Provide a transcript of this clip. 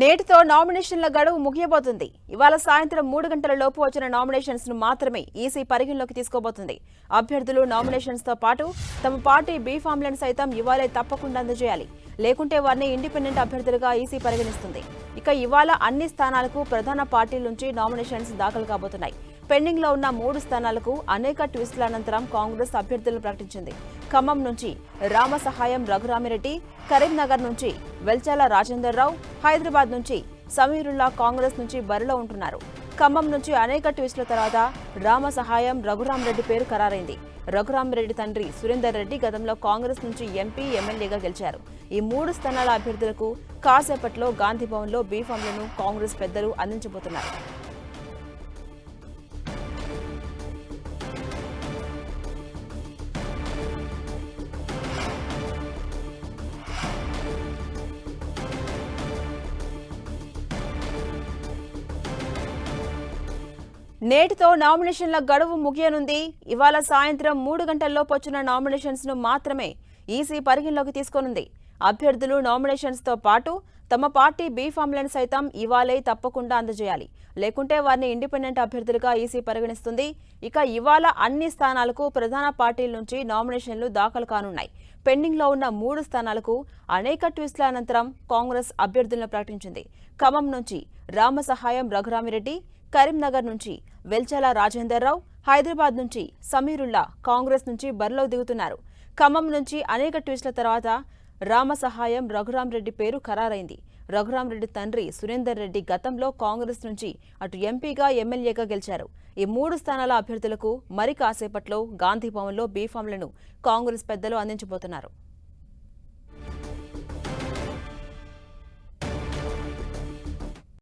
నేటితో నామినేషన్ల గడువు ముగియబోతుంది. ఇవాళ సాయంత్రం మూడు గంటల లోపు వచ్చిన నామినేషన్స్ను మాత్రమే ఈసీ పరిగణలోకి తీసుకోబోతుంది. అభ్యర్థులు నామినేషన్స్తో పాటు తమ పార్టీ బీ ఫామ్లను సైతం ఇవాళే తప్పకుండా అందజేయాలి. లేకుంటే వారిని ఇండిపెండెంట్ అభ్యర్థులుగా ఈసీ పరిగణిస్తుంది. ఇక ఇవాళ అన్ని స్థానాలకు ప్రధాన పార్టీల నుంచి నామినేషన్స్ దాఖలు కాబోతున్నాయి. పెండింగ్లో ఉన్న మూడు స్థానాలకు అనేక ట్విస్టుల అనంతరం కాంగ్రెస్ అభ్యర్థులను ప్రకటించింది. ఖమ్మం నుంచి రామ సహాయం రఘురామిరెడ్డి కరీంనగర్ నుంచి వెల్చాల రాజేందర్ రావు హైదరాబాద్ నుంచి సమీరుల్లా కాంగ్రెస్ నుంచి బరిలో ఉంటున్నారు. ఖమ్మం నుంచి అనేక ట్విస్టుల తర్వాత రామ సహాయం రఘురామ్ రెడ్డి పేరు ఖరారైంది. రఘురామరెడ్డి తండ్రి సురేందర్ రెడ్డి గతంలో కాంగ్రెస్ నుంచి ఎంపీ ఎమ్మెల్యేగా గెలిచారు. ఈ మూడు స్థానాల అభ్యర్థులకు కాసేపట్లో గాంధీ భవన్లో బీఫామ్లను కాంగ్రెస్ పెద్దలు అందించబోతున్నారు. నేటితో నామినేషన్ల గడువు ముగియనుంది. ఇవాళ సాయంత్రం మూడు గంటల్లోపు వచ్చిన నామినేషన్స్ను మాత్రమే ఈసీ పరిగణలోకి తీసుకోనుంది. అభ్యర్థులు నామినేషన్స్తో పాటు తమ పార్టీ బీ ఫామ్లను సైతం ఇవాళే తప్పకుండా అందజేయాలి. లేకుంటే వారిని ఇండిపెండెంట్ అభ్యర్థులుగా ఈసీ పరిగణిస్తుంది. ఇక ఇవాళ అన్ని స్థానాలకు ప్రధాన పార్టీల నుంచి నామినేషన్లు దాఖలు కానున్నాయి. పెండింగ్లో ఉన్న మూడు స్థానాలకు అనేక ట్విస్టుల అనంతరం కాంగ్రెస్ అభ్యర్థులను ప్రకటించింది. ఖమ్మం నుంచి రామ సహాయం రఘురామిరెడ్డి కరీంనగర్ నుంచి వెల్చాల రాజేందర్ రావు హైదరాబాద్ నుంచి సమీరుల్లా కాంగ్రెస్ నుంచి బరిలో దిగుతున్నారు. ఖమ్మం నుంచి అనేక ట్విస్టుల తర్వాత రామ సహాయం రఘురాం రెడ్డి పేరు ఖరారైంది. రఘురాం రెడ్డి తండ్రి సురేందర్ రెడ్డి గతంలో కాంగ్రెస్ నుంచి అటు ఎంపీగా ఎమ్మెల్యేగా గెలిచారు. ఈ మూడు స్థానాల అభ్యర్థులకు మరి కాసేపట్లో గాంధీ భవన్లో బీఫామ్లను కాంగ్రెస్ పెద్దలు అందించబోతున్నారు.